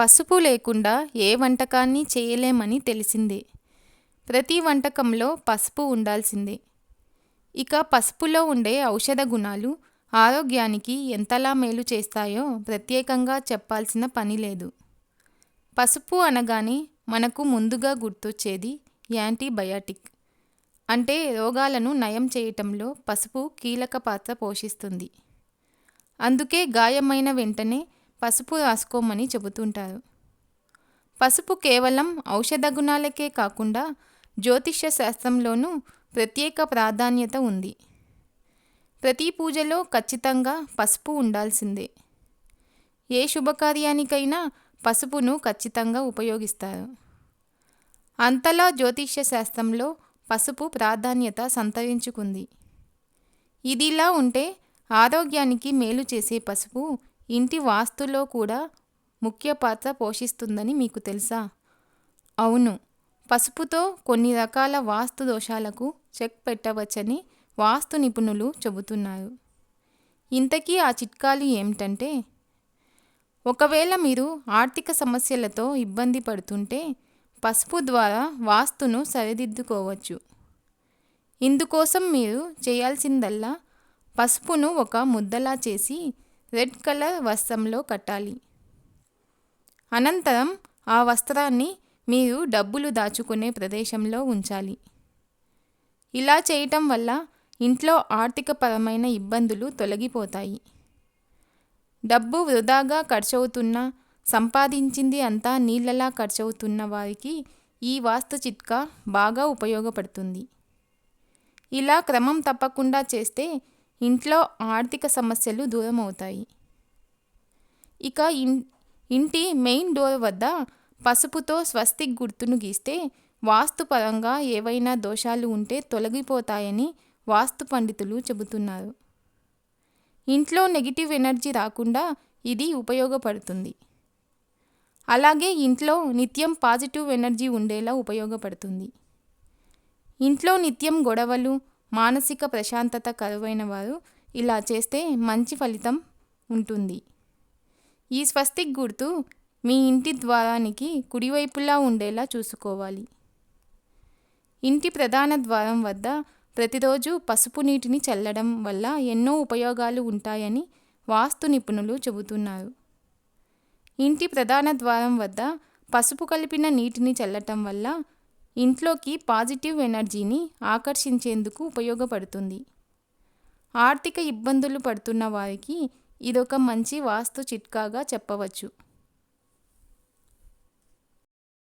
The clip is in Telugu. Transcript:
పసుపు లేకుండా ఏ వంటకాన్ని చేయలేమని తెలిసిందే. ప్రతి వంటకంలో పసుపు ఉండాల్సిందే. ఇక పసుపులో ఉండే ఔషధ గుణాలు ఆరోగ్యానికి ఎంతలా మేలు చేస్తాయో ప్రత్యేకంగా చెప్పాల్సిన పని లేదు. పసుపు అనగానే మనకు ముందుగా గుర్తొచ్చేది యాంటీబయాటిక్. అంటే రోగాలను నయం చేయటంలో పసుపు కీలక పాత్ర పోషిస్తుంది. అందుకే గాయమైన వెంటనే పసుపు రాసుకోమని చెబుతుంటారు. పసుపు కేవలం ఔషధ గుణాలకే కాకుండా జ్యోతిష్య శాస్త్రంలోనూ ప్రత్యేక ప్రాధాన్యత ఉంది. ప్రతి పూజలో ఖచ్చితంగా పసుపు ఉండాల్సిందే. ఏ శుభకార్యానికైనా పసుపును ఖచ్చితంగా ఉపయోగిస్తారు. అంతలా జ్యోతిష్య శాస్త్రంలో పసుపు ప్రాధాన్యత సంతరించుకుంది. ఇదిలా ఉంటే ఆరోగ్యానికి మేలు చేసే పసుపు ఇంటి వాస్తులో కూడా ముఖ్య పాత్ర పోషిస్తుందని మీకు తెలుసా? అవును. పసుపుతో కొన్ని రకాల వాస్తు దోషాలకు చెక్ పెట్టవచ్చని వాస్తు నిపుణులు చెబుతున్నారు. ఇంతకీ ఆ చిట్కాలు ఏమిటంటే ఒకవేళ మీరు ఆర్థిక సమస్యలతో ఇబ్బంది పడుతుంటే పసుపు ద్వారా వాస్తును సరిదిద్దుకోవచ్చు. ఇందుకోసం మీరు చేయాల్సిందల్లా పసుపును ఒక ముద్దలా చేసి రెడ్ కలర్ వస్త్రంలో కట్టాలి. అనంతరం ఆ వస్త్రాన్ని మీరు డబ్బులు దాచుకునే ప్రదేశంలో ఉంచాలి. ఇలా చేయటం వల్ల ఇంట్లో ఆర్థికపరమైన ఇబ్బందులు తొలగిపోతాయి. డబ్బు వృధాగా ఖర్చవుతున్న సంపాదించింది అంతా నీళ్ళలా ఖర్చవుతున్న వారికి ఈ వాస్తు చిట్కా బాగా ఉపయోగపడుతుంది. ఇలా క్రమం తప్పకుండా చేస్తే ఇంట్లో ఆర్థిక సమస్యలు దూరం అవుతాయి ఇక ఇన్ ఇంటి మెయిన్ డోర్ వద్ద పసుపుతో స్వస్తిక్ గుర్తును గీస్తే వాస్తుపరంగా ఏవైనా దోషాలు ఉంటే తొలగిపోతాయని వాస్తు పండితులు చెబుతున్నారు. ఇంట్లో నెగిటివ్ ఎనర్జీ రాకుండా ఇది ఉపయోగపడుతుంది. అలాగే ఇంట్లో నిత్యం పాజిటివ్ ఎనర్జీ ఉండేలా ఉపయోగపడుతుంది. ఇంట్లో నిత్యం గొడవలు మానసిక ప్రశాంతత కరువైన వారు ఇలా చేస్తే మంచి ఫలితం ఉంటుంది. ఈ స్వస్తిక్ గుర్తు మీ ఇంటి ద్వారానికి కుడివైపులా ఉండేలా చూసుకోవాలి. ఇంటి ప్రధాన ద్వారం వద్ద ప్రతిరోజు పసుపు నీటిని చల్లడం వల్ల ఎన్నో ఉపయోగాలు ఉంటాయని వాస్తు నిపుణులు చెబుతున్నారు. ఇంటి ప్రధాన ద్వారం వద్ద పసుపు కలిపిన నీటిని చల్లటం వల్ల ఇంట్లోకి పాజిటివ్ ఎనర్జీని ఆకర్షించేందుకు ఉపయోగపడుతుంది. ఆర్థిక ఇబ్బందులు పడుతున్న వారికి ఇదొక మంచి వాస్తు చిట్కాగా చెప్పవచ్చు.